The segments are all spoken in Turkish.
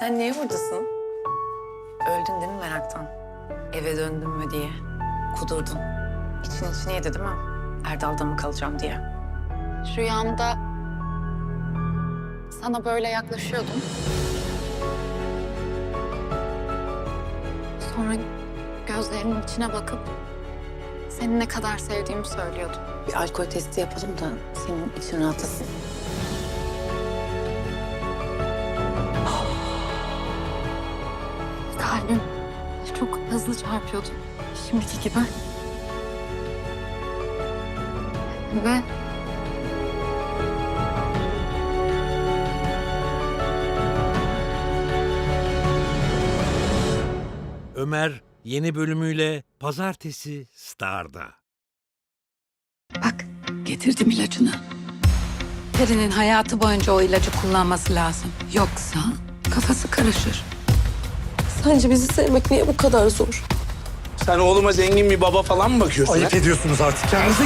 Sen niye buradasın? Öldün değil mi meraktan? Eve döndün mü diye. Kudurdun. İçin içine yedi değil mi? Erdal'da mı kalacağım diye. Rüyamda sana böyle yaklaşıyordum. Sonra gözlerinin içine bakıp seni ne kadar sevdiğimi söylüyordum. Bir alkol testi yapalım da senin için rahatlasın. Kalbim çok hızlı çarpıyordu. Şimdiki gibi. Ve Ömer yeni bölümüyle Pazartesi Star'da. Bak getirdim ilacını. Peri'nin hayatı boyunca o ilacı kullanması lazım. Yoksa kafası karışır. Sence bizi sevmek niye bu kadar zor? Sen oğluma zengin bir baba falan mı bakıyorsun? Ayıp ha? ediyorsunuz artık kendinize.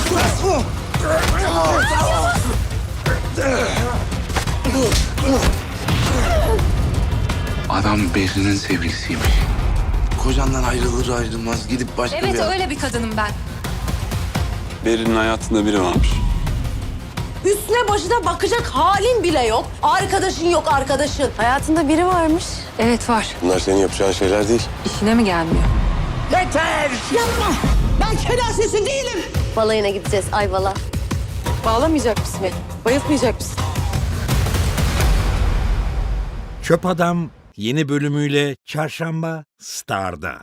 Adam Behri'nin sevgilisiymiş. Kocandan ayrılır ayrılmaz gidip başka Evet bir... öyle bir kadınım ben. Beri'nin hayatında biri varmış. Üstüne başına bakacak halin bile yok. Arkadaşın yok arkadaşın. Hayatında biri varmış. Evet var. Bunlar senin yapacağın şeyler değil. İşine mi gelmiyor? Yeter! Yapma! Ben Kenan sesi değilim. Balayına gideceğiz Ayvala. Bağlamayacak mısın beni? Bayıltmayacak mısın? Çöp Adam yeni bölümüyle Çarşamba Star'da.